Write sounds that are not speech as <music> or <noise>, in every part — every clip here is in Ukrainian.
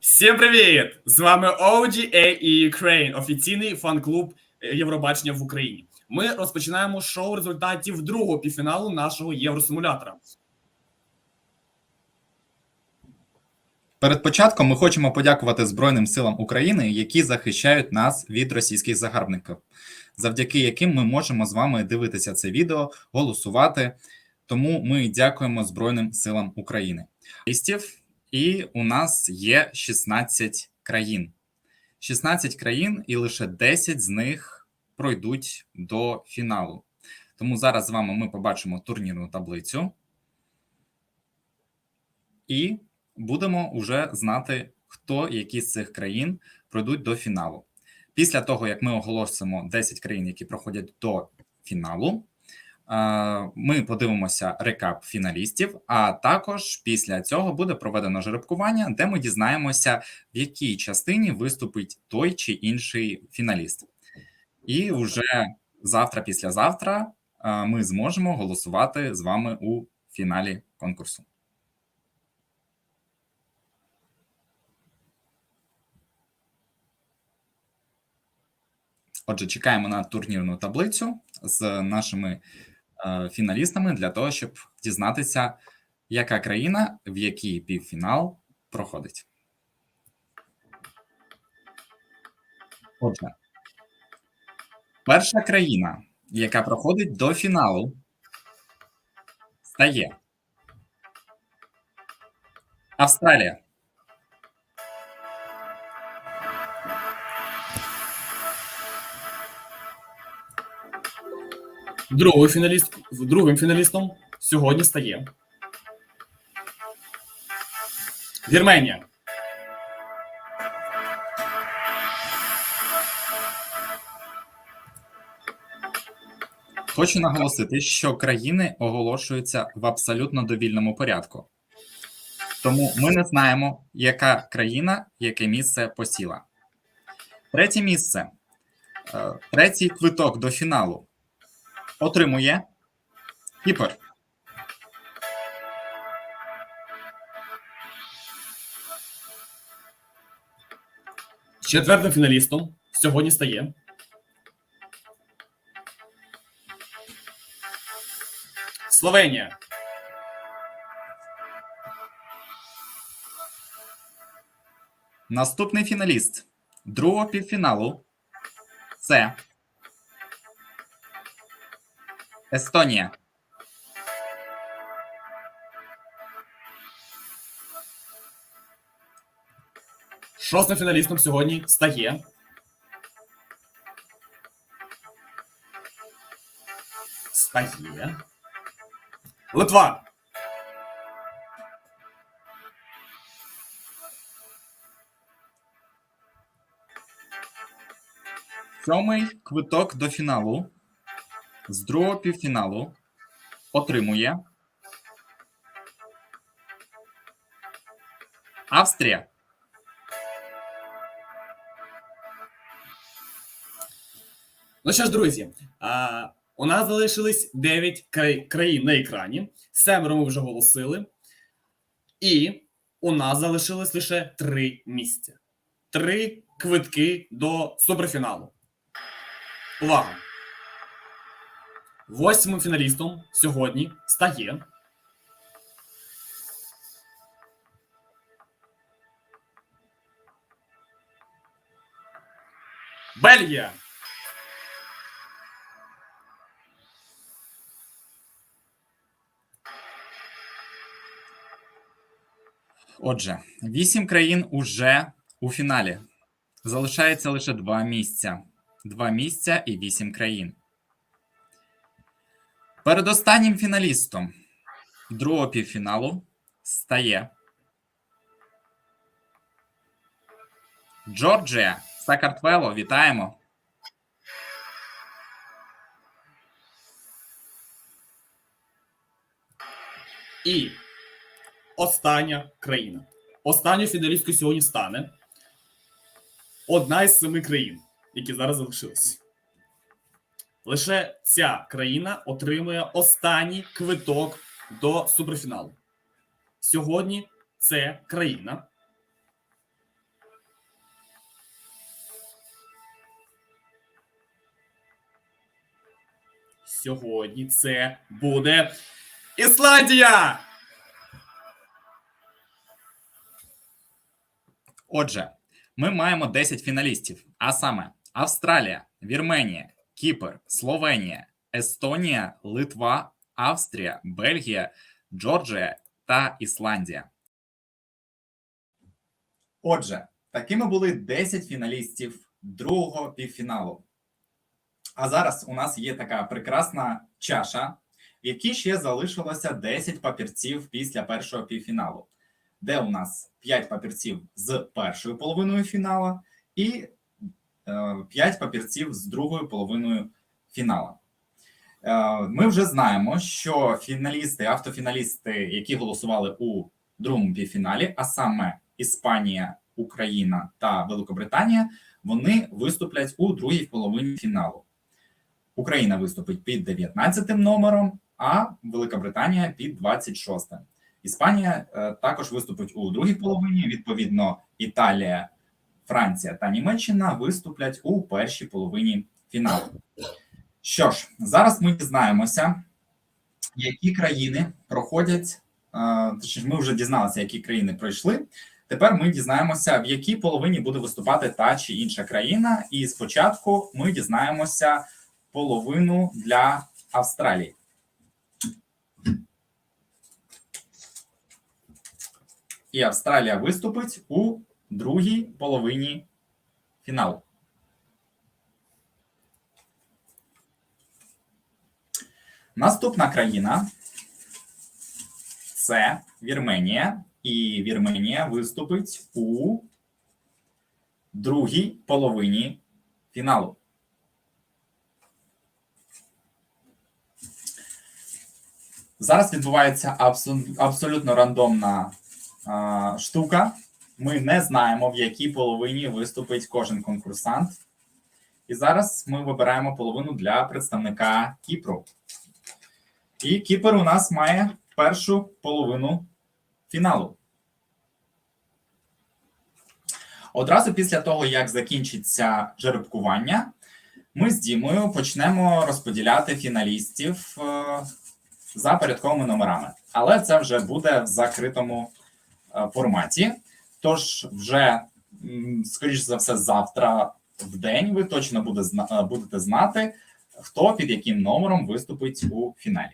Всім привіт! З вами OGA і Ukraine, офіційний фан-клуб е, Євробачення в Україні. Ми розпочинаємо шоу результатів другого півфіналу нашого євросимулятора. Перед початком ми хочемо подякувати Збройним силам України, які захищають нас від російських загарбників, завдяки яким ми можемо з вами дивитися це відео, голосувати. Тому ми дякуємо Збройним силам України. Лістів, І у нас є 16 країн. 16 країн, і лише 10 з них пройдуть до фіналу. Тому зараз з вами ми побачимо турнірну таблицю. І будемо вже знати, хто які з цих країн пройдуть до фіналу. Після того, як ми оголосимо 10 країн, які проходять до фіналу, ми подивимося рекап фіналістів. А також після цього буде проведено жеребкування, де ми дізнаємося, в якій частині виступить той чи інший фіналіст. І вже завтра, післязавтра, е, ми зможемо голосувати з вами у фіналі конкурсу. Отже, чекаємо на турнірну таблицю з нашими е, фіналістами для того, щоб дізнатися, яка країна в який півфінал проходить. Отже, перша країна, яка проходить до фіналу, стає Австралія. Другий фіналіст, другим фіналістом сьогодні стає Вірменія. Хочу наголосити, що країни оголошуються в абсолютно довільному порядку. Тому ми не знаємо, яка країна яке місце посіла. Третє місце, е, третій квиток до фіналу отримує Кіпр. Четвертим фіналістом сьогодні стає Словенія. Наступний фіналіст другого півфіналу це Естонія. Шостим фіналістом сьогодні стає стає Литва. Сьомий квиток до фіналу з другого півфіналу отримує Австрія. Ну що ж, друзі, а, у нас залишились 9 край- країн на екрані. Семеро ми вже голосили. І у нас залишилось лише три місця. Три квитки до суперфіналу. Увага! Восьмим фіналістом сьогодні стає. Бельгія. Отже, вісім країн уже у фіналі. Залишається лише два місця. Два місця і вісім країн. Передостаннім фіналістом другого півфіналу стає Джорджія. Сакартвело, вітаємо. І остання країна. Останньою фіналісткою сьогодні стане одна із семи країн, які зараз залишились. Лише ця країна отримує останній квиток до суперфіналу. сьогодні це країна. Сьогодні це буде Ісландія! Отже, ми маємо 10 фіналістів, а саме Австралія, Вірменія, Кіпр, Словенія, Естонія, Литва, Австрія, Бельгія, Джорджія та Ісландія. Отже, такими були 10 фіналістів другого півфіналу. А зараз у нас є така прекрасна чаша, в якій ще залишилося 10 папірців після першого півфіналу, де у нас 5 папірців з першою половиною фіналу і 5 папірців з другою половиною фіналу. Е, Ми вже знаємо, що фіналісти, автофіналісти, які голосували у другому півфіналі, а саме Іспанія, Україна та Великобританія, вони виступлять у другій половині фіналу. Україна виступить під 19 номером, а Велика Британія під 26. Іспанія е, також виступить у другій половині. Відповідно, Італія, Франція та Німеччина виступлять у першій половині фіналу. Що ж, зараз ми дізнаємося, які країни проходять. е, Точніше, ми вже дізналися, які країни пройшли. Тепер ми дізнаємося, в якій половині буде виступати та чи інша країна. І спочатку ми дізнаємося половину для Австралії. І Австралія виступить у другій половині фіналу. Наступна країна це Вірменія. І Вірменія виступить у другій половині фіналу. Зараз відбувається абсолютно рандомна штука. Ми не знаємо, в якій половині виступить кожен конкурсант. І зараз ми вибираємо половину для представника Кіпру. І Кіпр у нас має першу половину фіналу. Одразу після того, як закінчиться жеребкування, ми з Дімою почнемо розподіляти фіналістів е, за порядковими номерами. Але це вже буде в закритому е, форматі. Тож, вже, скоріш за все, завтра в день ви точно е, будете знати, хто під яким номером виступить у фіналі.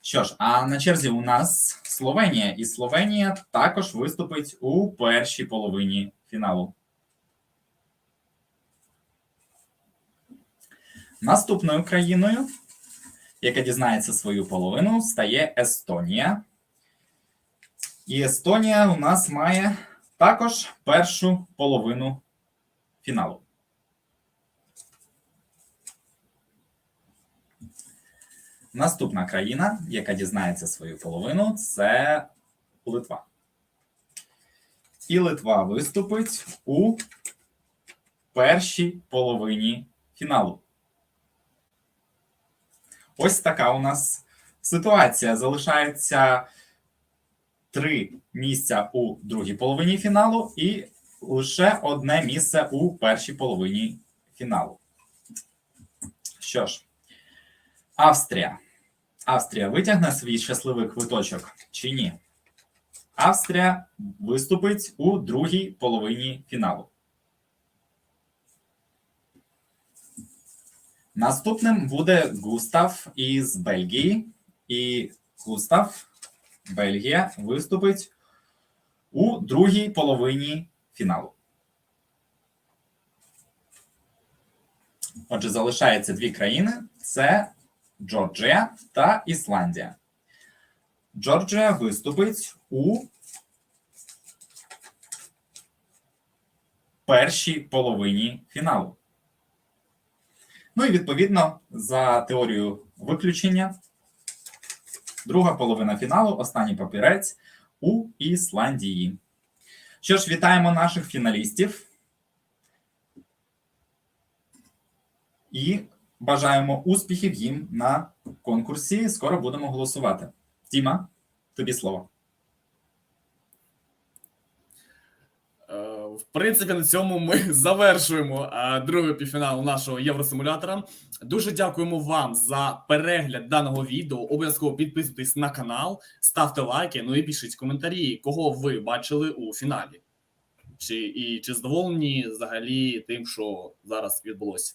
Що ж, а на черзі у нас Словенія, і Словенія також виступить у першій половині фіналу. Наступною країною, яка дізнається свою половину, стає Естонія. І Естонія у нас має також першу половину фіналу. Наступна країна, яка дізнається свою половину, це Литва. І Литва виступить у першій половині фіналу. Ось така у нас ситуація. Залишається три місця у другій половині фіналу і лише одне місце у першій половині фіналу. Що ж, Австрія. Австрія витягне свій щасливий квиточок чи ні? Австрія виступить у другій половині фіналу. Наступним буде Густав із Бельгії. І Густав, Бельгія, виступить у другій половині фіналу. Отже, залишається дві країни: це Джорджія та Ісландія. Джорджія виступить у першій половині фіналу. Ну і відповідно за теорією виключення, друга половина фіналу, останній папірець у Ісландії. Що ж, вітаємо наших фіналістів і бажаємо успіхів їм на конкурсі. Скоро будемо голосувати. Діма, тобі слово. В принципі, на цьому ми <laughs> завершуємо другий півфінал нашого євросимулятора. Дуже дякуємо вам за перегляд даного відео. Обов'язково підписуйтесь на канал, ставте лайки, ну і пишіть коментарі, кого ви бачили у фіналі. Чи, і чи задоволені взагалі тим, що зараз відбулося.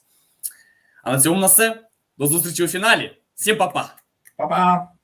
А на цьому на все. До зустрічі у фіналі. Всім па-па! Па-па!